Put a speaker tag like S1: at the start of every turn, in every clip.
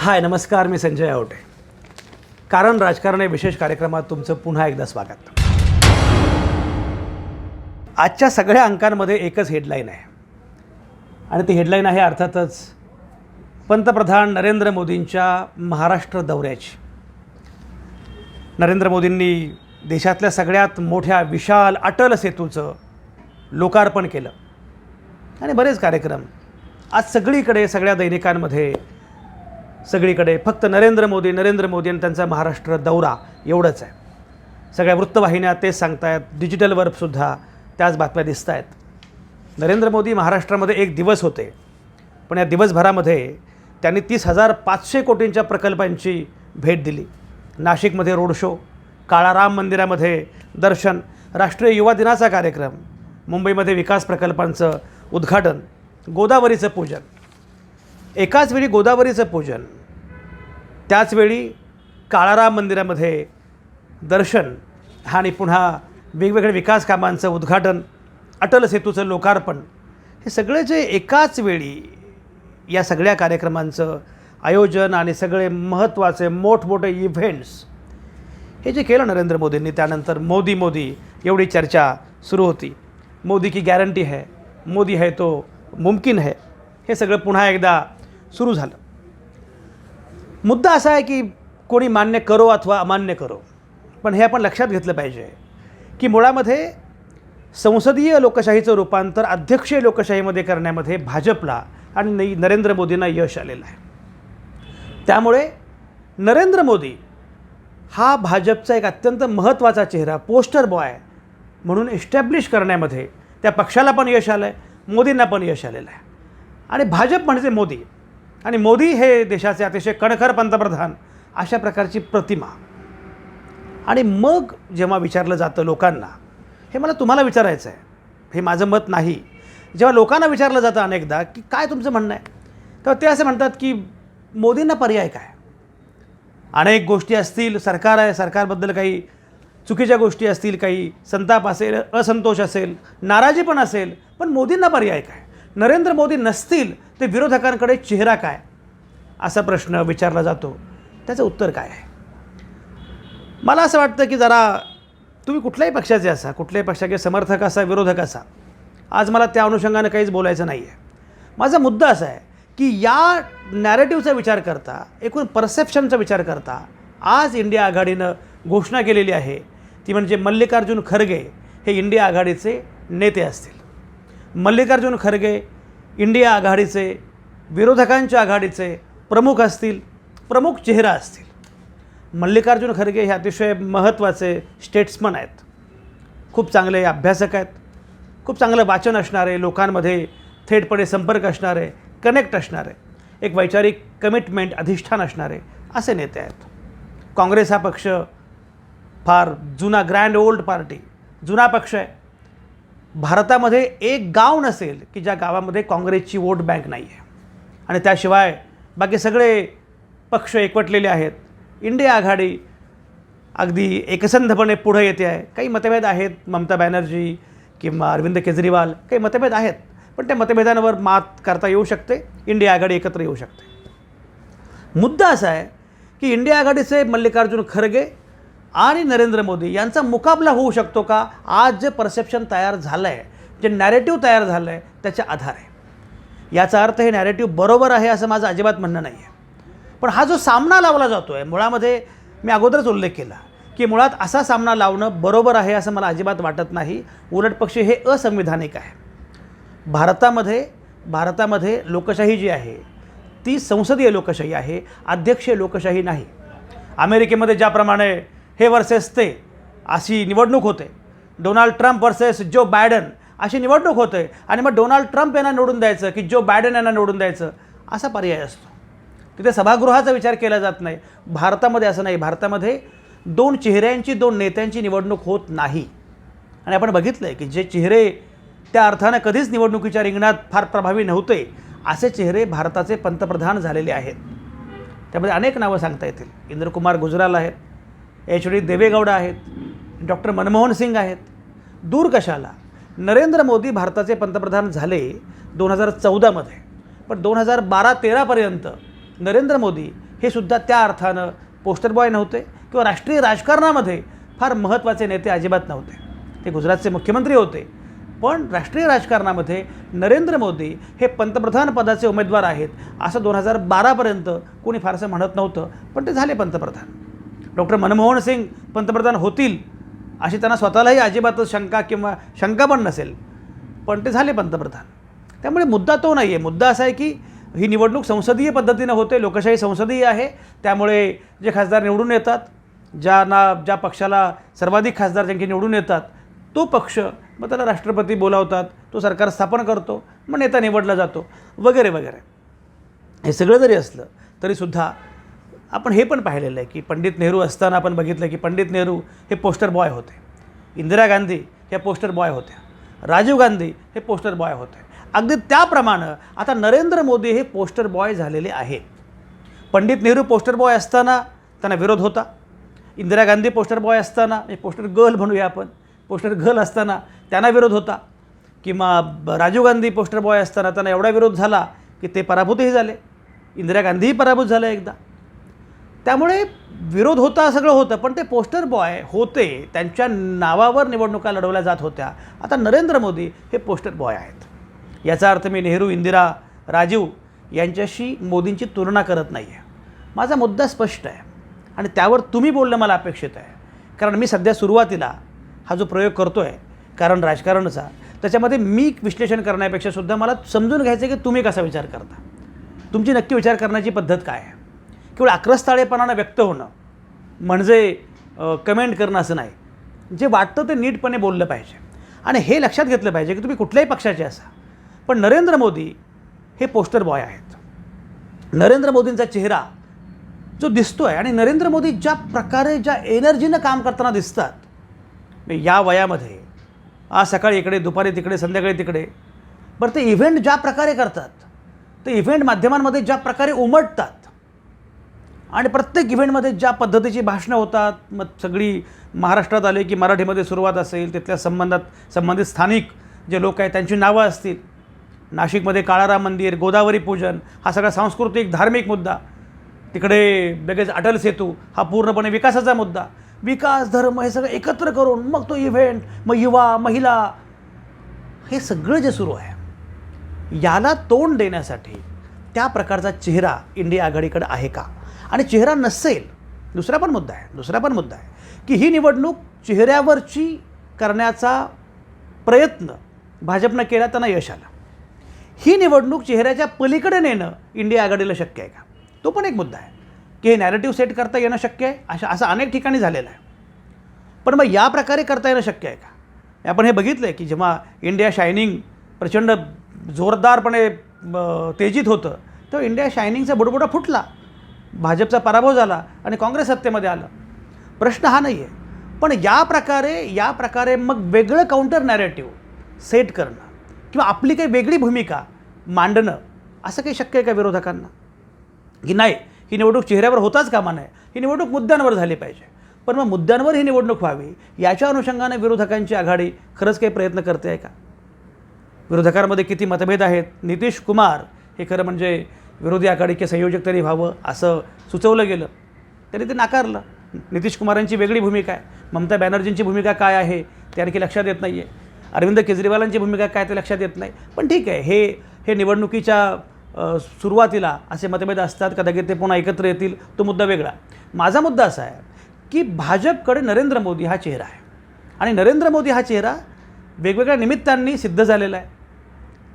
S1: हाय नमस्कार मी संजय आवटे. कारण राजकारण या विशेष कार्यक्रमात तुमचं पुन्हा एकदा स्वागत. आजच्या सगळ्या अंकांमध्ये एकच हेडलाईन आहे. आणि ती हेडलाईन आहे अर्थातच पंतप्रधान नरेंद्र मोदींच्या महाराष्ट्र दौऱ्याची. नरेंद्र मोदींनी देशातल्या सगळ्यात मोठ्या विशाल अटल सेतूचं लोकार्पण केलं. आणि बरेच कार्यक्रम आज सगळीकडे सगळ्या दैनिकांमध्ये सगळीकडे. फक्त नरेंद्र मोदी नरेंद्र मोदी आणि त्यांचा महाराष्ट्र दौरा एवढंच आहे. सगळ्या वृत्तवाहिन्या तेच सांगतायत डिजिटलवरसुद्धा त्याच बातम्या दिसत आहेत नरेंद्र मोदी महाराष्ट्रामध्ये एक दिवस होते पण या दिवसभरामध्ये त्यांनी तीस हजार पाचशे कोटींच्या प्रकल्पांची भेट दिली. नाशिकमध्ये रोड शो काळाराम मंदिरामध्ये दर्शन राष्ट्रीय युवा दिनाचा कार्यक्रम मुंबईमध्ये विकास प्रकल्पांचं उद्घाटन गोदावरीचं पूजन. एकाच वेळी गोदावरीचं पूजन त्याचवेळी काळाराम मंदिरामध्ये दर्शन आणि पुन्हा वेगवेगळ्या विकास कामांचं उद्घाटन अटल सेतूचं लोकार्पण हे सगळे जे एकाच वेळी या सगळ्या कार्यक्रमांचं आयोजन आणि सगळे महत्त्वाचे मोठमोठे इव्हेंट्स हे जे केलं नरेंद्र मोदींनी त्यानंतर मोदी मोदी एवढी चर्चा सुरू होती. मोदी की गॅरंटी है मोदी है तो मुमकिन है. हे सगळं पुन्हा एकदा सुरू झालं. मुद्दा असा आहे की कोणी मान्य करो अथवा अमान्य करो पण हे आपण लक्षात घेतलं पाहिजे की मुळामध्ये संसदीय लोकशाहीचं रूपांतर अध्यक्षीय लोकशाहीमध्ये करण्यामध्ये भाजपला आणि नरेंद्र मोदींना यश आलेलं आहे. त्यामुळे नरेंद्र मोदी हा भाजपचा एक अत्यंत महत्त्वाचा चेहरा पोस्टर बॉय म्हणून इस्टॅब्लिश करण्यामध्ये त्या पक्षाला पण यश आलं आहे मोदींना पण यश आलेलं आहे. आणि भाजप म्हणजे मोदी. आणि मोदी हे देशाचे अतिशय कणखर पंतप्रधान अशा प्रकारची प्रतिमा. आणि मग जेव्हा विचारलं जातं लोकांना हे मला तुम्हाला विचारायचं आहे हे माझं मत नाही. जेव्हा लोकांना विचारलं जातं अनेकदा की काय तुमचं म्हणणं आहे? तेव्हा ते असे म्हणतात की मोदींना पर्याय काय? अनेक गोष्टी असतील सरकार आहे सरकारबद्दल काही चुकीच्या गोष्टी असतील काही संताप असेल असंतोष असेल नाराजी पण असेल पण मोदींना पर्याय काय? नरेंद्र मोदी नसतील ते विरोधकांकडे चेहरा काय? असा प्रश्न विचारला जातो. त्याचं उत्तर काय आहे? मला असं वाटतं की जरा तुम्ही कुठल्याही पक्षाचे असा कुठल्याही पक्षाचे समर्थक असा विरोधक असा आज मला त्या अनुषंगानं काहीच बोलायचं नाही आहे माझा मुद्दा असा आहे की या नॅरेटिव्हचा विचार करता एकूण परसेप्शनचा विचार करता आज इंडिया आघाडीनं घोषणा केलेली आहे ती म्हणजे मल्लिकार्जुन खरगे हे इंडिया आघाडीचे नेते असतील. मल्लिकार्जुन खरगे इंडिया आघाडीचे विरोधकांच्या आघाडीचे प्रमुख असतील प्रमुख चेहरा असतील. मल्लिकार्जुन खरगे हे अतिशय महत्त्वाचे स्टेट्समन आहेत. खूप चांगले अभ्यासक आहेत. खूप चांगलं वाचन असणारे लोकांमध्ये थेटपणे संपर्क असणारे कनेक्ट असणारे एक वैचारिक कमिटमेंट अधिष्ठान असणारे असे नेते आहेत. काँग्रेस हा पक्ष फार जुना ग्रँड ओल्ड पार्टी जुना पक्ष आहे. भारतामध्ये एक गाव नसेल की ज्या गावामध्ये काँग्रेसची वोट बँक नाही आहे आणि त्याशिवाय बाकी सगळे पक्ष एकवटलेले आहेत. इंडिया आघाडी अगदी एकसंधपणे पुढं येते आहे. काही मतभेद आहेत ममता बॅनर्जी किंवा अरविंद केजरीवाल काही मतभेद आहेत. पण त्या मतभेदांवर मात करता येऊ शकते इंडिया आघाडी एकत्र येऊ शकते. मुद्दा असा आहे की इंडिया आघाडीचे मल्लिकार्जुन खरगे आणि नरेंद्र मोदी यांचा मुकाबला होऊ शकतो का? आज जे परसेप्शन तयार झालं आहे जे नॅरेटिव्ह तयार झालं आहे त्याच्या आधारे. याचा अर्थ हे नॅरेटिव्ह बरोबर आहे असं माझं अजिबात म्हणणं नाही आहे पण हा जो सामना लावला जातो आहे मुळामध्ये मी अगोदरच उल्लेख केला की मुळात असा सामना लावणं बरोबर आहे असं मला अजिबात वाटत नाही. उलट पक्षी हे असंविधानिक आहे. भारतामध्ये भारतामध्ये लोकशाही जी आहे ती संसदीय लोकशाही आहे अध्यक्षीय लोकशाही नाही. अमेरिकेमध्ये ज्याप्रमाणे हे वर्सेस ते. अशी निवडणूक होते. Donald Trump versus Joe Biden अशी निवडणूक होते. आणि मग डोनाल्ड ट्रम्प यांना निवडून द्यायचं की जो बायडन यांना निवडून द्यायचं असा पर्याय असतो. तिथे सभागृहाचा विचार केला जात नाही. भारतामध्ये असं नाही. भारतामध्ये दोन चेहऱ्यांची दोन नेत्यांची निवडणूक होत नाही. आणि आपण बघितलं आहे की जे चेहरे त्या अर्थानं कधीच निवडणुकीच्या रिंगणात फार प्रभावी नव्हते असे चेहरे भारताचे पंतप्रधान झालेले आहेत. त्यामध्ये अनेक नावं सांगता येतील. इंद्रकुमार गुजराल आहेत. एच डी देवेगौडा आहेत डॉक्टर मनमोहन सिंग आहेत. दूर कशाला? नरेंद्र मोदी भारताचे पंतप्रधान झाले दोन हजार चौदामध्ये पण दोन हजार बारा तेरापर्यंत नरेंद्र मोदी हे सुद्धा त्या अर्थानं पोस्टर बॉय नव्हते किंवा राष्ट्रीय राजकारणामध्ये फार महत्त्वाचे नेते अजिबात नव्हते. ते गुजरातचे मुख्यमंत्री होते. पण राष्ट्रीय राजकारणामध्ये नरेंद्र मोदी हे पंतप्रधान पदाचे उमेदवार आहेत असं दोन हजार बारापर्यंत कोणी फारसं म्हणत नव्हतं पण ते झाले पंतप्रधान. डॉक्टर मनमोहन सिंग पंतप्रधान होतील अशी त्यांना स्वतःलाही अजिबातच शंका किंवा शंका पण नसेल. पण ते झाले पंतप्रधान. त्यामुळे मुद्दा तो नाही आहे मुद्दा असा आहे की ही निवडणूक संसदीय पद्धतीनं होते लोकशाही संसदीय आहे. त्यामुळे जे खासदार निवडून येतात ज्यांना ज्या पक्षाला सर्वाधिक खासदार ज्यांचे निवडून येतात तो पक्ष मग त्याला राष्ट्रपती बोलावतात तो सरकार स्थापन करतो मग नेता निवडला जातो वगैरे वगैरे. हे सगळं जरी असलं तरीसुद्धा आपण हे पण पाहिलेलं आहे की पंडित नेहरू असताना आपण बघितलं की पंडित नेहरू हे पोस्टर बॉय होते. इंदिरा गांधी ह्या पोस्टर बॉय होत्या राजीव गांधी हे पोस्टर बॉय होते. अगदी त्याप्रमाणे आता नरेंद्र मोदी हे पोस्टर बॉय झालेले आहेत. पंडित नेहरू पोस्टर बॉय असताना त्यांना विरोध होता. इंदिरा गांधी पोस्टर बॉय असताना हे पोस्टर गर्ल म्हणूया आपण पोस्टर गर्ल असताना त्यांना विरोध होता. किंवा ब- राजीव गांधी पोस्टर बॉय असताना त्यांना एवढा विरोध झाला की ते पराभूतही झाले. इंदिरा गांधीही पराभूत झालं एकदा. त्यामुळे विरोध होता सगळं होतं पण ते पोस्टर बॉय होते त्यांच्या नावावर निवडणुका लढवल्या जात होत्या. आता नरेंद्र मोदी हे पोस्टर बॉय आहेत. याचा अर्थ मी नेहरू इंदिरा राजीव यांच्याशी मोदींची तुलना करत नाही आहे माझा मुद्दा स्पष्ट आहे आणि त्यावर तुम्ही बोलणं मला अपेक्षित आहे. कारण मी सध्या सुरुवातीला हा जो प्रयोग करतो आहे कारण राजकारणाचा त्याच्यामध्ये मी विश्लेषण करण्यापेक्षा सुद्धा मला समजून घ्यायचं आहे की तुम्ही कसा विचार करता. तुमची नक्की विचार करण्याची पद्धत काय आहे? केवळ आक्रस्ताळेपणानं व्यक्त होणं म्हणजे कमेंट करणं असं नाही. जे वाटतं ते नीटपणे बोललं पाहिजे. आणि हे लक्षात घेतलं पाहिजे की तुम्ही कुठल्याही पक्षाचे असा. पण नरेंद्र मोदी हे पोस्टर बॉय आहेत. नरेंद्र मोदींचा चेहरा जो दिसतो आहे आणि नरेंद्र मोदी ज्या प्रकारे ज्या एनर्जीनं काम करताना दिसतात या वयामध्ये आज सकाळी इकडे दुपारी तिकडे संध्याकाळी तिकडे बरं ते इव्हेंट ज्या प्रकारे करतात ते इव्हेंट माध्यमांमध्ये ज्या प्रकारे उमटतात आणि प्रत्येक इव्हेंटमध्ये ज्या पद्धतीची भाषणं होतात मग सगळी महाराष्ट्रात आले की मराठीमध्ये सुरुवात असेल तिथल्या संबंधात संबंधित स्थानिक जे लोक आहेत त्यांची नावं असतील. नाशिकमध्ये काळाराम मंदिर गोदावरी पूजन हा सगळा सांस्कृतिक धार्मिक मुद्दा. तिकडे लगेच अटल सेतू हा पूर्णपणे विकासाचा मुद्दा. विकास धर्म हे सगळं एकत्र करून मग तो इव्हेंट मग युवा महिला हे सगळं जे सुरू आहे याला तोंड देण्यासाठी त्या प्रकारचा चेहरा इंडिया आघाडीकडे आहे का? आणि चेहरा नसेल दुसरा पण मुद्दा आहे दुसरा पण मुद्दा आहे की ही निवडणूक चेहऱ्यावरची करण्याचा प्रयत्न भाजपनं केला त्यांना यश आलं. ही निवडणूक चेहऱ्याच्या पलीकडे नेणं इंडिया आघाडीला शक्य आहे का? तो पण एक मुद्दा आहे की हे नॅरेटिव्ह सेट करता येणं शक्य आहे? अशा असं अनेक ठिकाणी झालेलं आहे. पण मग या प्रकारे करता येणं शक्य आहे का? आपण हे बघितलं आहे की जेव्हा इंडिया शायनिंग प्रचंड जोरदारपणे तेजीत होतं तेव्हा इंडिया शायनिंगचा बुडबुडा फुटला. भाजपचा पराभव झाला आणि काँग्रेस सत्तेमध्ये आलं. प्रश्न हा नाही आहे पण या प्रकारे या प्रकारे मग वेगळं काउंटर नॅरेटिव्ह सेट करणं किंवा आपली काही वेगळी भूमिका मांडणं असं काही शक्य आहे का विरोधकांना? की नाही ही निवडणूक चेहऱ्यावर होताच कामा नये. ही निवडणूक मुद्द्यांवर झाली पाहिजे. पण मग मुद्द्यांवर ही निवडणूक व्हावी याच्या अनुषंगाने विरोधकांची आघाडी खरंच काही प्रयत्न करते आहे का? विरोधकांमध्ये किती मतभेद आहेत? नितीश कुमार हे खरं म्हणजे विरोधी आघाडीचे संयोजक तरी व्हावं असं सुचवलं गेलं. तरी ते नाकारलं. नितीश कुमारांची वेगळी भूमिका आहे. ममता बॅनर्जींची भूमिका काय आहे ते आणखी लक्षात येत नाही आहे अरविंद केजरीवालांची भूमिका काय ते लक्षात येत नाही. पण ठीक आहे हे हे निवडणुकीच्या सुरुवातीला असे मतभेद असतात कदाचित ते पुन्हा एकत्र येतील तो मुद्दा वेगळा. माझा मुद्दा असा आहे की भाजपकडे नरेंद्र मोदी हा चेहरा आहे. आणि नरेंद्र मोदी हा चेहरा वेगवेगळ्या निमित्तांनी सिद्ध झालेला आहे.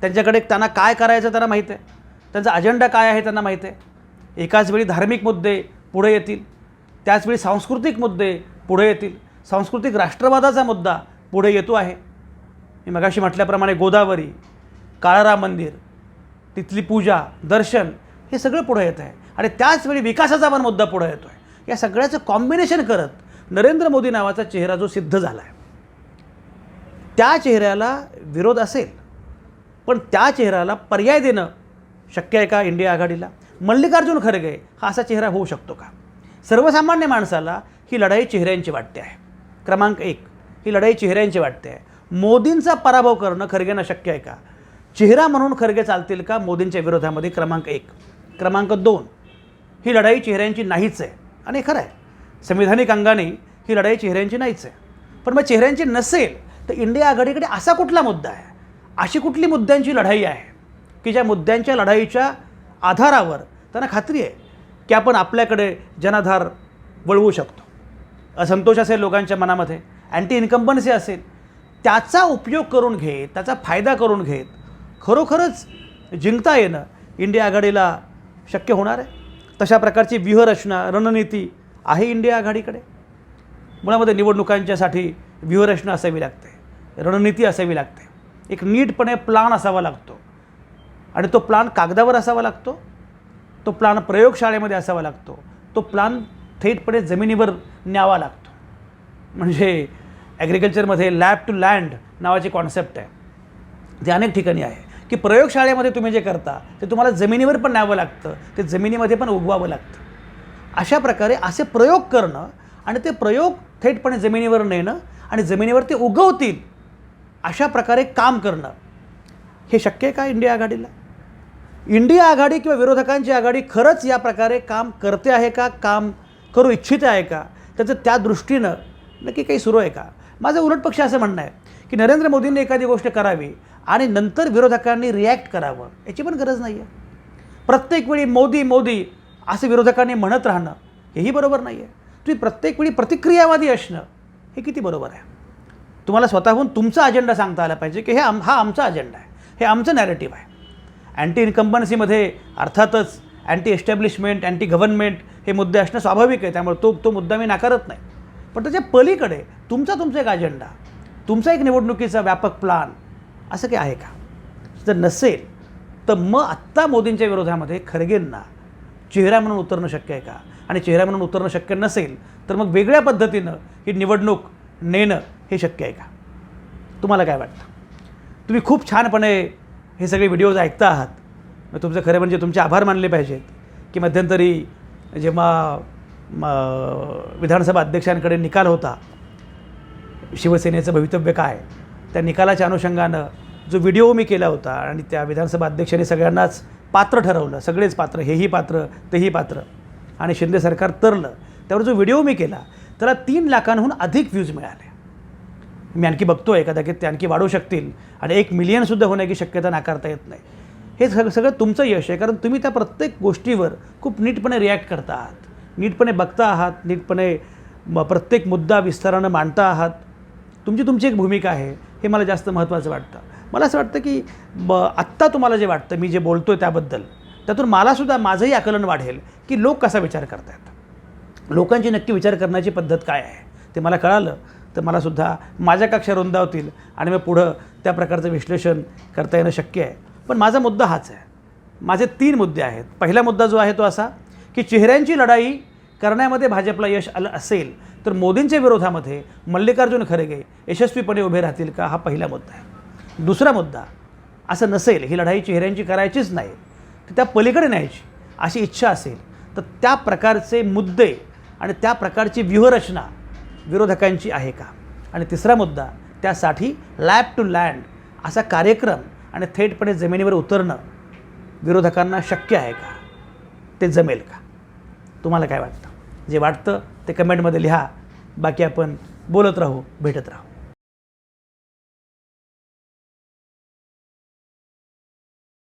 S1: त्यांच्याकडे त्यांना काय करायचं त्यांना माहीत आहे. त्यांचा अजेंडा काय आहे त्यांना माहीत आहे? एकाच वेळी धार्मिक मुद्दे पुढे येतील त्याचवेळी सांस्कृतिक मुद्दे पुढे येतील सांस्कृतिक राष्ट्रवादाचा मुद्दा पुढे येतो आहे. मी मगाशी म्हटल्याप्रमाणे गोदावरी काळाराम मंदिर तिथली पूजा दर्शन हे सगळं पुढे येत आहे. आणि त्याचवेळी विकासाचा पण मुद्दा पुढे येतो आहे. या सगळ्याचं कॉम्बिनेशन करत नरेंद्र मोदी नावाचा चेहरा जो सिद्ध झाला आहे त्या चेहऱ्याला विरोध असेल पण त्या चेहऱ्याला पर्याय देणं शक्य आहे का इंडिया आघाडीला? मल्लिकार्जुन खरगे हा असा चेहरा होऊ शकतो का? सर्वसामान्य माणसाला ही लढाई चेहऱ्यांची वाटते आहे. क्रमांक एक ही लढाई चेहऱ्यांची वाटते आहे. मोदींचा पराभव करणं खरगेंना शक्य आहे का? चेहरा म्हणून खरगे चालतील का मोदींच्या विरोधामध्ये? क्रमांक एक. क्रमांक दोन ही लढाई चेहऱ्यांची नाहीच आहे. आणि खरं आहे संविधानिक अंगाने ही लढाई चेहऱ्यांची नाहीच आहे. पण मग चेहऱ्यांची नसेल तर इंडिया आघाडीकडे असा कुठला मुद्दा आहे? अशी कुठली मुद्द्यांची लढाई आहे? की ज्या मुद्द्यांच्या लढाईच्या आधारावर त्यांना खात्री आहे की आपण आपल्याकडे जनाधार वळवू शकतो. असंतोष असेल लोकांच्या मनामध्ये अँटी इन्कम्बन्सी असेल त्याचा उपयोग करून घेत त्याचा फायदा करून घेत खरोखरच जिंकता येणं इंडिया आघाडीला शक्य होणार आहे. तशा प्रकारची व्यूहरचना रणनीती आहे इंडिया आघाडीकडे. मुळामध्ये निवडणुकांच्यासाठी व्यूहरचना असावी लागते रणनीती असावी लागते. एक नीटपणे प्लान असावा लागतो. आणि तो प्लान कागदावर असावा लागतो तो प्लान प्रयोगशाळेमध्ये असावा लागतो तो प्लान थेटपणे जमिनीवर न्यावा लागतो. म्हणजे ॲग्रिकल्चरमध्ये लॅब टू लँड नावाची कॉन्सेप्ट आहे. ते अनेक ठिकाणी आहे. की प्रयोगशाळेमध्ये तुम्ही जे करता ते तुम्हाला जमिनीवर पण न्यावं लागतं ते जमिनीमध्ये पण उगवावं लागतं. अशा प्रकारे असे प्रयोग करणं आणि ते प्रयोग थेटपणे जमिनीवर नेणं आणि जमिनीवर ते उगवतील अशा प्रकारे काम करणं हे शक्य आहे का इंडिया आघाडीला? इंडिया आघाडी किंवा विरोधकांची आघाडी खरंच या प्रकारे काम करते आहे का काम करू इच्छिते आहे का? त्याचं त्या दृष्टीनं नक्की काही सुरू आहे का? माझं उलट पक्ष असं म्हणणं आहे की नरेंद्र मोदींनी एखादी गोष्ट करावी आणि नंतर विरोधकांनी रिॲक्ट करावं याची पण गरज नाही आहे प्रत्येक वेळी मोदी मोदी असं विरोधकांनी म्हणत राहणं हेही बरोबर नाही आहे तुम्ही प्रत्येक वेळी प्रतिक्रियावादी असणं हे किती बरोबर आहे? तुम्हाला स्वतःहून तुमचा अजेंडा सांगता आला पाहिजे की हे आम हा आमचा अजेंडा आहे हे आमचं नॅरेटिव्ह आहे. अँटी इन्कम्बन्सीमध्ये अर्थातच अँटी एस्टॅब्लिशमेंट अँटी गव्हर्नमेंट हे मुद्दे असणं स्वाभाविक आहे. त्यामुळे तो तो मुद्दा मी नाकारत नाही. पण त्याच्या पलीकडे तुमचा तुमचा एक अजेंडा तुमचा एक निवडणुकीचा व्यापक प्लान असं काही आहे का? जर नसेल तर मग आत्ता मोदींच्या विरोधामध्ये खरगेंना चेहरा म्हणून उतरणं शक्य आहे का? आणि चेहरा म्हणून उतरणं शक्य नसेल तर मग वेगळ्या पद्धतीनं ही निवडणूक नेणं हे शक्य आहे का? तुम्हाला काय वाटतं? तुम्ही खूप छानपणे हे सगळे व्हिडिओज ऐकता आहात मग तुमचं खरं म्हणजे तुमचे आभार मानले पाहिजेत. की मध्यंतरी जेव्हा विधानसभा अध्यक्षांकडे निकाल होता शिवसेनेचं भवितव्य काय त्या निकालाच्या अनुषंगानं जो व्हिडिओ मी केला होता आणि त्या विधानसभा अध्यक्षांनी सगळ्यांनाच पात्र ठरवलं सगळेच पात्र हेही पात्र तेही पात्र आणि शिंदे सरकार तरलं त्यावर जो व्हिडिओ मी केला त्याला तीन लाखांहून अधिक व्ह्यूज मिळाले. मी आणखी बघतो एखाद्या कदाचित ते आणखी वाढू शकतील आणि एक मिलियनसुद्धा होण्याची शक्यता नाकारता येत नाही. हे सगळं सगळं तुमचं यश आहे कारण तुम्ही त्या प्रत्येक गोष्टीवर खूप नीटपणे रिॲक्ट करता आहात. नीटपणे बघता आहात नीटपणे प्रत्येक मुद्दा विस्तारानं मांडता आहात. तुमची तुमची एक भूमिका आहे हे मला जास्त महत्त्वाचं वाटतं. मला असं वाटतं की ब आत्ता तुम्हाला जे वाटतं मी जे बोलतो आहे त्याबद्दल त्यातून मलासुद्धा माझंही आकलन वाढेल की लोक कसा विचार करतायत. लोकांची नक्की विचार करण्याची पद्धत काय आहे ते मला कळालं. तर मलासुद्धा माझ्या कक्षा रुंदावतील आणि मग पुढं त्या प्रकारचं विश्लेषण करता येणं शक्य आहे. पण माझा मुद्दा हाच आहे. माझे तीन मुद्दे आहेत. पहिला मुद्दा जो आहे तो असा की चेहऱ्यांची लढाई करण्यामध्ये भाजपला यश आलं असेल तर मोदींच्या विरोधामध्ये मल्लिकार्जुन खरगे यशस्वीपणे उभे राहतील का हा पहिला मुद्दा आहे. दुसरा मुद्दा असं नसेल ही लढाई चेहऱ्यांची करायचीच नाही तर त्या पलीकडे न्यायची अशी इच्छा असेल तर त्या प्रकारचे मुद्दे आणि त्या प्रकारची व्यूहरचना विरोधकांची आहे का? आणि तिसरा मुद्दा त्यासाठी लॅब टू लँड असा कार्यक्रम आणि थेटपणे जमिनीवर उतरणं विरोधकांना शक्य आहे का? ते जमेल का? तुम्हाला काय वाटतं? जे वाटतं ते कमेंटमध्ये लिहा. बाकी आपण बोलत राहू भेटत राहू.